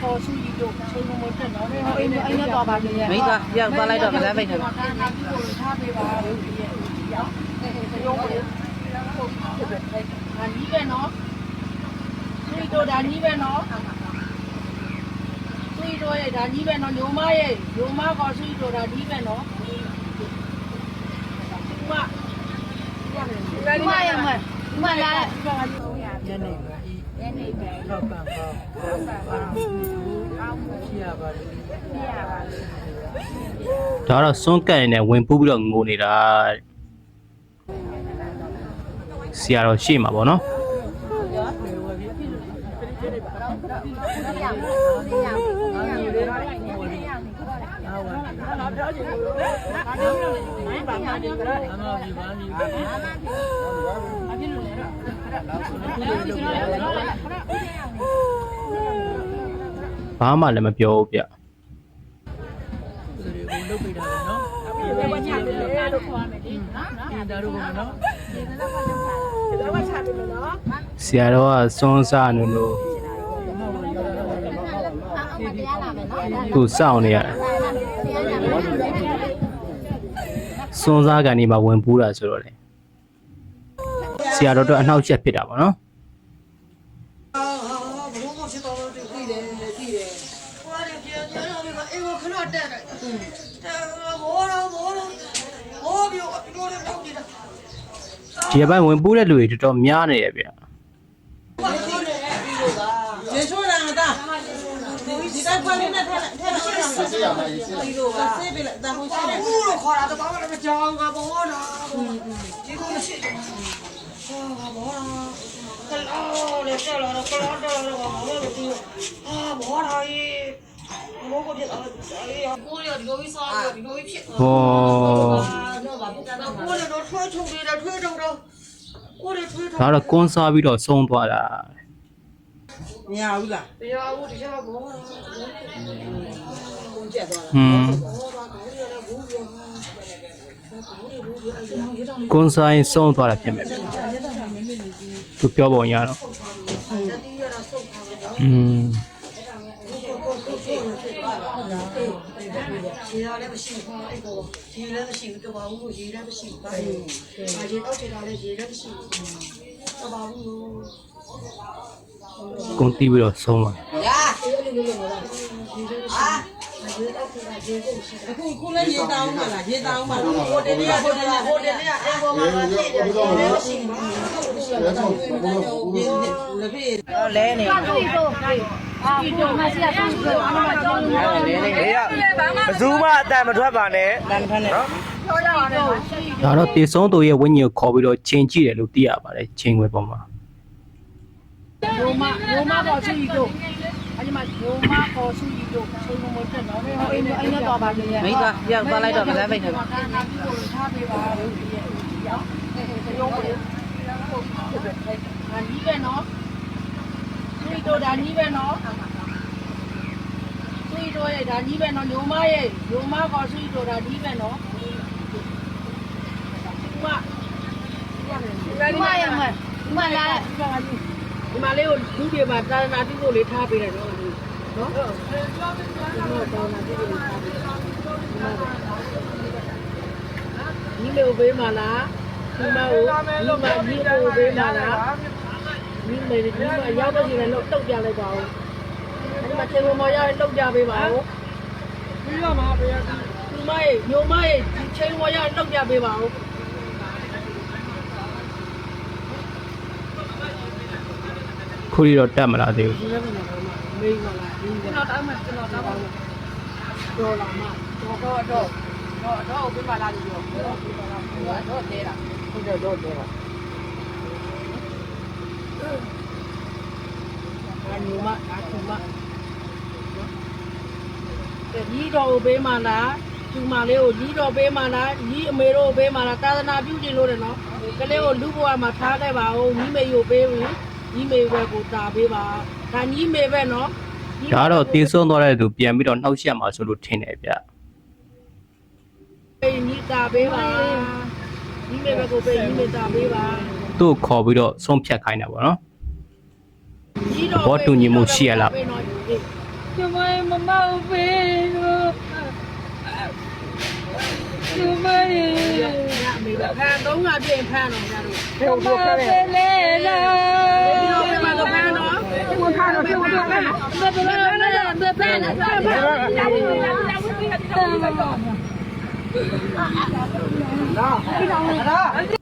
ခေါ်စုကြီးတို့ချိန်မမတက်တော့လေအိမ်အိမ်နဲ့တော့ပါလေရဲ့မိသွားပြောက်သွားလိုက်တော့မကန်းပိတ်နေပါဒါနာပြီးကိုထားပေးပါလို့ဒီရဲ့ရောက်အဲရုံးကိုအနီးပဲနော်သူတို့ဒါနီးပဲနော်သူတို့ရဲ့ဒါနီးပဲ ဒါနီးပဲနော်မမရမမလာညနေပါဤညနေပဲတော့ပန်ပါဖြစ်ရပါလိမ့်ဒါကတော့စွန့်ကတ်နေနဲ့ဝင်ပူးပြီးတော့ငိုနေတာဆရာတော်ရှေ့မှာပေါ့နော်အမပြီပါပြီ ဘာမှလည်းမပြောဘူးဗျဆိုရီကိုလုတ်ပိတာပဲနော်ဒီလိုချတယ်လို့ခေါ်မယ်ဒီနော်ဒီဒါတို့ကနော်ဆရာတော်ကစွန့်စားနေလို့သူစောင့်နေရတယ်စွန့်စားကန်ဒီမှာဝင်ပူးတာဆိုတော့လေဆရာတော်တို့အနှောက်အယှက်ဖြစ်တာပေါ့နော် အိမ်ကိုခဏတက်တယ်ဘောတော့ဘောတော့ဘောပြောပြောတယ်တော့နေတာဒီအပိုင်းဝင်ပူးတဲ့လူတွေတော်တော်များနေရဗျရေချိုးလာတာဒီတိုင်းခွက်လေးနဲ့ထက်ထက်ရှိအောင်ဆက်ရမယ်ဒီလိုပါဆေးပြလိုက်တာဟုတ်ရှိတယ်ဘူးလို့ခေါ်တာတော့ဘာမှမကြောင်းကဘောတော့ဒီလိုမရှိဘူးဟာဘောတော့ကလောလေကလောကလောတော့တော့ဘာမှမသိဘူးအာဘော တော့ရေးဘောကိုပြတ်အေးကိုရဒီလိုပြီးစားဒီလိုပြီးဖြစ်ဟောတော့ဘာဖြစ်တာတော့ကိုရတော့ထွေးထုံနေတာထွေးထုံတော့ကိုရထွေးထုံဒါတော့ကွန်းစားပြီးတော့ဆုံးသွားတာမရဘူးလားတရားဘူးတရားဘောဟွန်းကွန်ဆိုင်ဆုံးသွားတာဖြစ်မယ်သူပြောပုံရတော့อืม ရေလည်းမရှိဘူးအဲ့ကောရေလည်းမရှိဘူးတဘာဘူးရေလည်းမရှိဘူးဘာရေတောက်ချင်တာလည်းရေလည်းမရှိဘူးတဘာဘူးကွန်တီးပြီးတော့ဆုံးသွားအခုခုလည်းရေတောင်းပါလားရေတောင်းပါလားဟိုတဒီနေ့နေ့ကဟိုတယ်ဟိုတယ်ကအဲ့ဘောမှာဖြစ်တယ်ရေလည်းမရှိဘူးလက်ဖေးလဲနေသူ့တို့အာ ကိုမစီရသူ့တို့အမမကြောင်းလို့ဘေးကဘယ်သူမှအတန်မထွက်ပါနဲ့တန်ဖက်နဲ့ဒါတော့တေဆုံးသူရဲ့ဝိညာဉ်ကိုခေါ်ပြီးတော့ချိန်ကြည့်တယ်လို့သိရပါတယ်ချိန်ွယ်ပေါ်မှာရိုမရိုမပေါ်ရှိတို့အဲ့ဒီမှာရိုမပေါ်ရှိတို့ချိန်မမတက်တော့လေအိမ်အိမ်နဲ့တော့ပါလေရဲ့မိသွားပြောက်သွားလိုက်တော့မကန်းပိတ်နေပါဒါနာပြီးကိုထားပေးပါလို့ဒီရဲ့ရောက်အဲရုံးကိုအနီးပဲနော် သူတို့ဒါနီးပဲနော်သူတို့ရဲ့ဒါနီးပဲနော်ညိုမရဲ့ညိုမကောရှိတို့ဒါနီးပဲနော်မမရမမလာဒီမလေးကိုလူတွေမှာတာနာတိကိုလေးထားပေးတယ်နော်နော်တော့တာနာတိကိုလေးထားပေးဒီလိုပေးမလားဒီမကိုဒီမဒီကိုပေးမလား ဒီမေဒီမရောက်တော့ရင်လည်းတုတ်ပြလိုက်ပါဦးအဲဒီမှာချိန်မော်ရတုတ်ပြပေးပါဦးပြီးတော့မှာပေးရဒီမရဲ့ညိုမရဲ့ဒီချိန်မော်ရတုတ်ပြပေးပါဦးခုရီတော့တက်မလာသေးဘူးဒီလည်းမနာဘူးမေးမလားဒီကျွန်တော်တောင်းမှကျွန်တော်တောင်းပါဦးဒေါ်လာမတော့တော့တော့တော့တော့ပြပါလားဒီရောတော့ပြပါလားတော့တော့တဲတာဟုတ်တယ်တော့တဲတာ အနူမအကူမဒီတော့ပေးမလားသူမလေးကိုဒီတော့ပေးမလားဒီအမေတို့ပေးမလားသာသနာပြုကျင်လို့တယ်နော်ကလေးကိုလူဘဝမှာထားခဲ့ပါဦးညီမေကိုပေးပြီညီမေဘက်ကိုတာပေးပါဒါညီမေပဲနော်ဒါကတော့တေဆုံးသွားတဲ့သူပြန်ပြီးတော့နှောက်ယှက်မှာဆိုလို့ထင်တယ်ဗျပေးညီတာပေးပါညီမေဘက်ကိုပေးညီမေတာပေးပါ သူ့ကိုခေါ်ပြီးတော့ဆုံးဖြတ်ခိုင်းတာပေါ့နော်ညီတော့ဘောတူညီမှုရှိရလားပေးနော်ကျမမမဦးပေးလို့ကျမရေအမေကဖန်သုံးကပြင်ဖန်တော့ကြတော့ကျမပဲလေလာဒီလိုပဲမှာတော့ဖန်တော့ဘယ်ဖန်တော့ဘယ်ဖန်တော့ဘယ်လိုလဲဘယ်ဖက်လဲဘယ်ဖက်လဲ